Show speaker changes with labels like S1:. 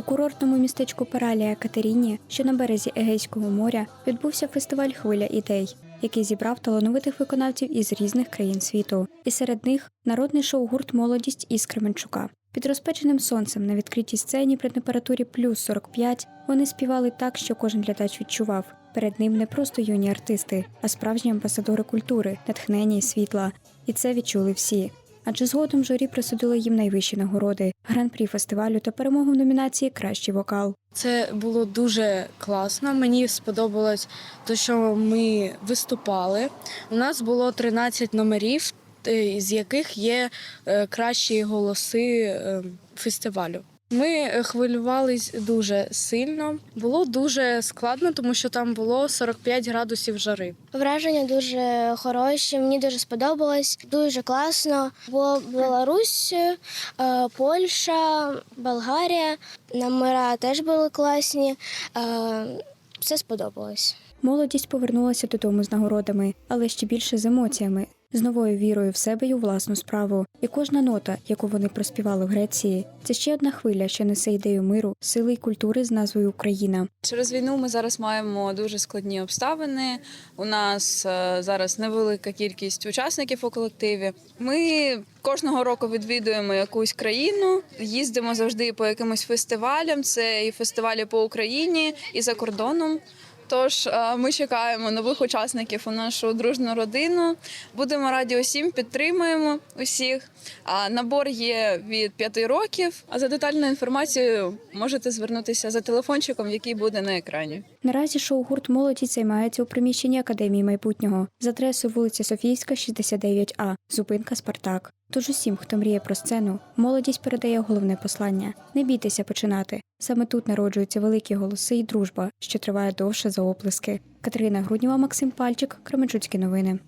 S1: У курортному містечку Паралія Катеріні, що на березі Егейського моря, відбувся фестиваль Хвиля ідей, який зібрав талановитих виконавців із різних країн світу. І серед них народний шоу-гурт Молодість із Кременчука. Під розпеченим сонцем на відкритій сцені при температурі плюс 45 вони співали так, що кожен глядач відчував. Перед ним не просто юні артисти, а справжні амбасадори культури, натхнення і світла. І це відчули всі. Адже згодом журі присудило їм найвищі нагороди гран-прі фестивалю та перемогу в номінації Кращий вокал.
S2: Це було дуже класно. Мені сподобалось те, що ми виступали. У нас було 13 номерів, е, з яких є е, кращі голоси е, фестивалю. Ми е, хвилювались дуже сильно. Було дуже складно, тому що там було 45 градусів жари.
S3: Враження дуже хороші, мені дуже сподобалось, дуже класно. Було Білорусь, е, Польща, Болгарія. Номера теж були класні. Е, Все сподобалось.
S1: Молодість повернулася додому з нагородами, але ще більше з емоціями, з новою вірою в себе й у власну справу. І кожна нота, яку вони проспівали в Греції, це ще одна хвиля, що несе ідею миру, сили й культури з назвою Україна.
S4: Через війну ми зараз маємо дуже складні обставини. У нас е, зараз невелика кількість учасників у колективі. Ми кожного року відвідуємо якусь країну, їздимо завжди по якимось фестивалям. Це і фестивалі по Україні, і за кордоном. Тож е, ми чекаємо нових учасників у нашу дружну родину. Будемо раді усім, підтримуємо усіх. Набор є від 5 років. А за детальною інформацією можете звернутися за телефончиком, який буде на екрані.
S1: Наразі шоу-гурт Молодість займається у приміщенні Академії майбутнього з адресою вулиця Софійська, 69А, зупинка Спартак. Тож усім, хто мріє про сцену, молодість передає головне послання: не бійтеся починати. Саме тут народжуються великі голоси і дружба, що триває довше за оплески. Катерина Груднєва, Максим Пальчик, Кременчуцькі новини.